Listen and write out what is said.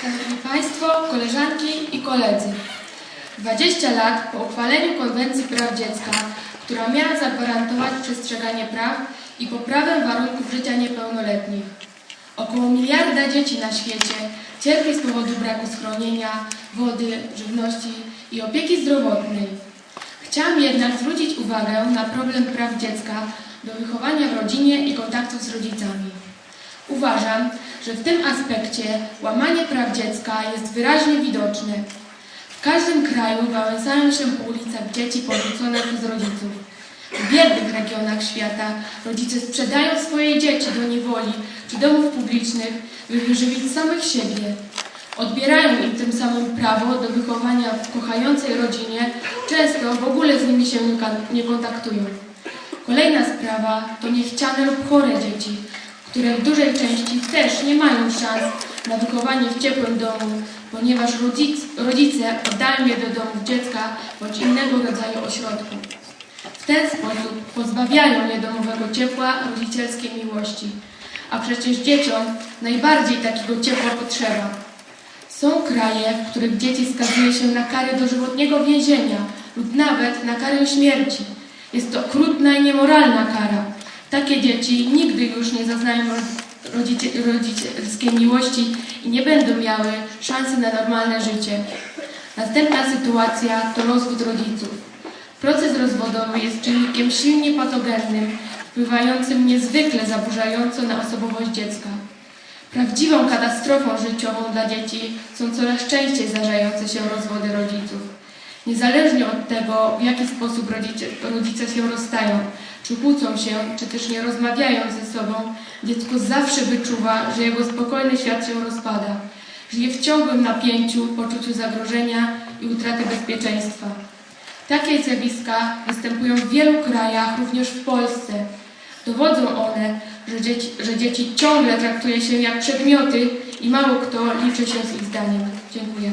Szanowni Państwo, koleżanki i koledzy. 20 lat po uchwaleniu Konwencji Praw Dziecka, która miała zagwarantować przestrzeganie praw i poprawę warunków życia niepełnoletnich. Około miliarda dzieci na świecie cierpi z powodu braku schronienia, wody, żywności i opieki zdrowotnej. Chciałam jednak zwrócić uwagę na problem praw dziecka do wychowania w rodzinie i kontaktów z rodzicami. Uważam, że w tym aspekcie łamanie praw dziecka jest wyraźnie widoczne. W każdym kraju wałęsają się po ulicach dzieci porzucone przez rodziców. W biednych regionach świata rodzice sprzedają swoje dzieci do niewoli czy domów publicznych, by wyżywić samych siebie. Odbierają im tym samym prawo do wychowania w kochającej rodzinie, często w ogóle z nimi się nie kontaktują. Kolejna sprawa to niechciane lub chore dzieci, które w dużej części też nie mają szans na wychowanie w ciepłym domu, ponieważ rodzic, rodzice oddają je do domów dziecka bądź innego rodzaju ośrodku. W ten sposób pozbawiają je domowego ciepła, rodzicielskiej miłości. A przecież dzieciom najbardziej takiego ciepła potrzeba. Są kraje, w których dzieci skazuje się na karę dożywotniego więzienia lub nawet na karę śmierci. Jest to okrutna i niemoralna kara. Takie dzieci nigdy już nie zaznają rodzicie, rodzicielskiej miłości i nie będą miały szansy na normalne życie. Następna sytuacja to rozwód rodziców. Proces rozwodowy jest czynnikiem silnie patogennym, wpływającym niezwykle zaburzająco na osobowość dziecka. Prawdziwą katastrofą życiową dla dzieci są coraz częściej zdarzające się rozwody rodziców. Niezależnie od tego, w jaki sposób rodzice, rodzice się rozstają, czy kłócą się, czy też nie rozmawiają ze sobą, dziecko zawsze wyczuwa, że jego spokojny świat się rozpada. Żyje w ciągłym napięciu, poczuciu zagrożenia i utraty bezpieczeństwa. Takie zjawiska występują w wielu krajach, również w Polsce. Dowodzą one, że dzieci, że dzieci ciągle traktuje się jak przedmioty i mało kto liczy się z ich zdaniem. Dziękuję.